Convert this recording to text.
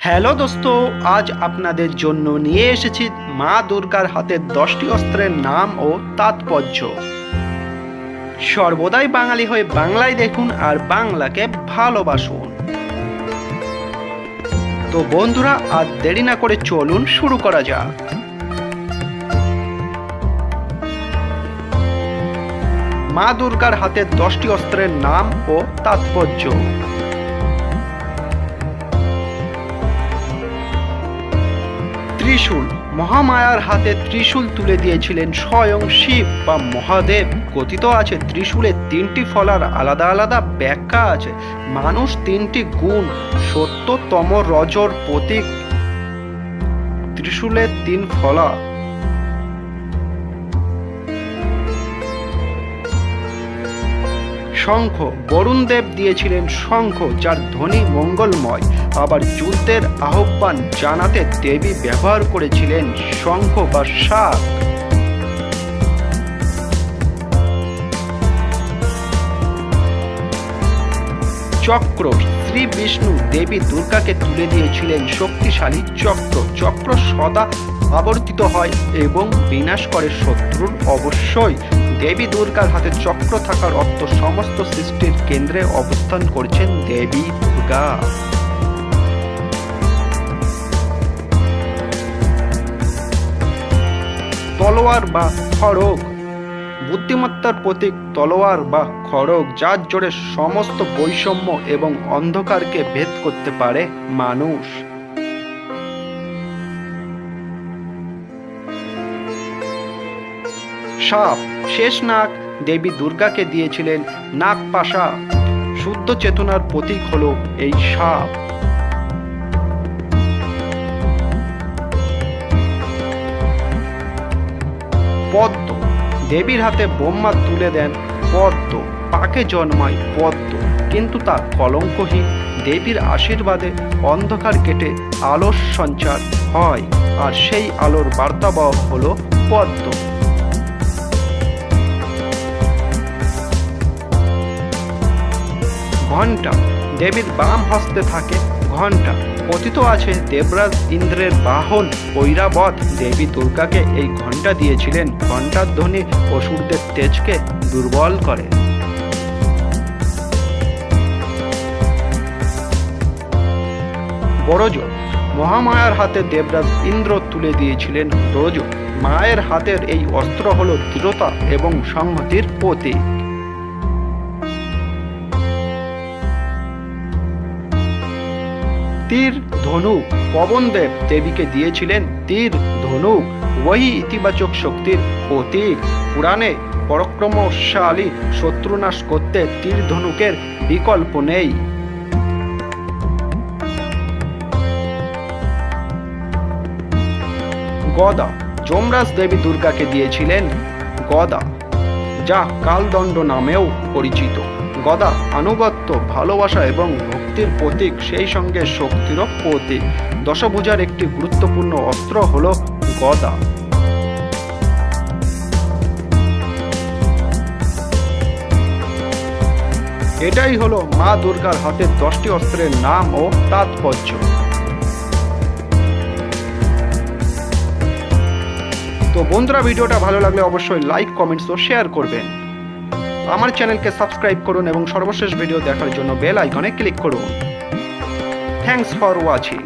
Hello দোস্ত, আজ আপনাদের জন্য নিয়ে এসেছি মা দুর্গার হাতের দশটি অস্ত্রের নাম ও তাৎপর্য। সর্বদাই বাঙালি হয়ে বাংলায় দেখুন আর বাংলাকে ভালোবাসুন। তো বন্ধুরা, আর দেরি না করে চলুন শুরু করা যাক। মা দুর্গার হাতের দশটি অস্ত্রের নাম ও তাৎপর্য। ত্রিশূল। মহামায়ার হাতে ত্রিশূল তুলে দিয়েছিলেন স্বয়ং শিব বা মহাদেব। কথিত আছে ত্রিশূলের তিনটি ফলার আলাদা আলাদা ব্যাখ্যা আছে। মানুষ তিনটি গুণ, সত্যতম রজর প্রতীক। ত্রিশূলের তিন ফলা। শঙ্খ। বরুণ দেব দিয়েছিলেন শঙ্খ, যার ধ্বনি মঙ্গলময়। আবার যুদ্ধের আহ্বান জানাতে দেবী ব্যবহার করেছিলেন শঙ্খ বা শাক। চক্র। শ্রী বিষ্ণু দেবী দুর্গাকে তুলে দিয়েছিলেন শক্তিশালী চক্র। চক্র সদা আবর্তিত হয় এবং বিনাশ করে শত্রুর অবশ্যই দেবী দুর্গার হাতে চক্র থাকার অর্থ সমস্ত সৃষ্টির কেন্দ্রে অবস্থান করছেন দেবী দুর্গা। তলোয়ার বা খড়গ। বুদ্ধিমত্তার প্রতীক তলোয়ার বা খড়গ, যার জোরে সমস্ত বৈষম্য এবং অন্ধকারকে ভেদ করতে পারে মানুষ। সাপ শেষ নাগ দেবী দুর্গাকে দিয়েছিলেন নাগ পাশা শুদ্ধ চেতনার প্রতীক হল এই সাপ। পদ্ম, দেবীর হাতে বোম্মা তুলে দেন পদ্ম। পাকে জন্মায় পদ্ম, কিন্তু তা কলঙ্কহীন। দেবীর আশীর্বাদে অন্ধকার কেটে আলোর সঞ্চার হয়, আর সেই আলোর বার্তাবহ হল পদ্ম। ঘণ্টা দেবীর বাম হস্তে থাকে ঘণ্টা কথিত আছে, দেবরাজ ইন্দ্রের বাহন ঐরাবত দেবী দুর্গাকে এই ঘণ্টা দিয়েছিলেন। ঘণ্টার ধ্বনি অসুরদের তেজকে দুর্বল করে। বড়জ, মহামায়ার হাতে দেবরাজ ইন্দ্র তুলে দিয়েছিলেন ব্রজ। মায়ের হাতের এই অস্ত্র হল দৃঢ়তা এবং সংহতির প্রতীক। তীর ধনুক। পবনদেব দেবীকে দিয়েছিলেন তীর ধনুক। ওই ইতিবাচক শক্তির প্রতীক পুরাণে পরাক্রমশালী শত্রুনাশ করতে তীর ধনুকের বিকল্প নেই। গদা। যমরাজ দেবী দুর্গাকে দিয়েছিলেন গদা, যা কালদণ্ড নামেও পরিচিত। গদা আনুগত্য, ভালোবাসা এবং ভক্তির প্রতীক, সেই সঙ্গে শক্তিরও প্রতীক। দশভুজার একটি গুরুত্বপূর্ণ অস্ত্র হল গদা। এটাই হলো মা দুর্গার হাতের দশটি অস্ত্রের নাম ও তাৎপর্য। তো বন্ধুরা, ভিডিওটা ভালো লাগলে অবশ্যই লাইক কমেন্টস ও শেয়ার করবেন। আমার চ্যানেলকে সাবস্ক্রাইব করুন এবং সর্বশেষ ভিডিও দেখার জন্য বেল আইকনে ক্লিক করুন। Thanks for watching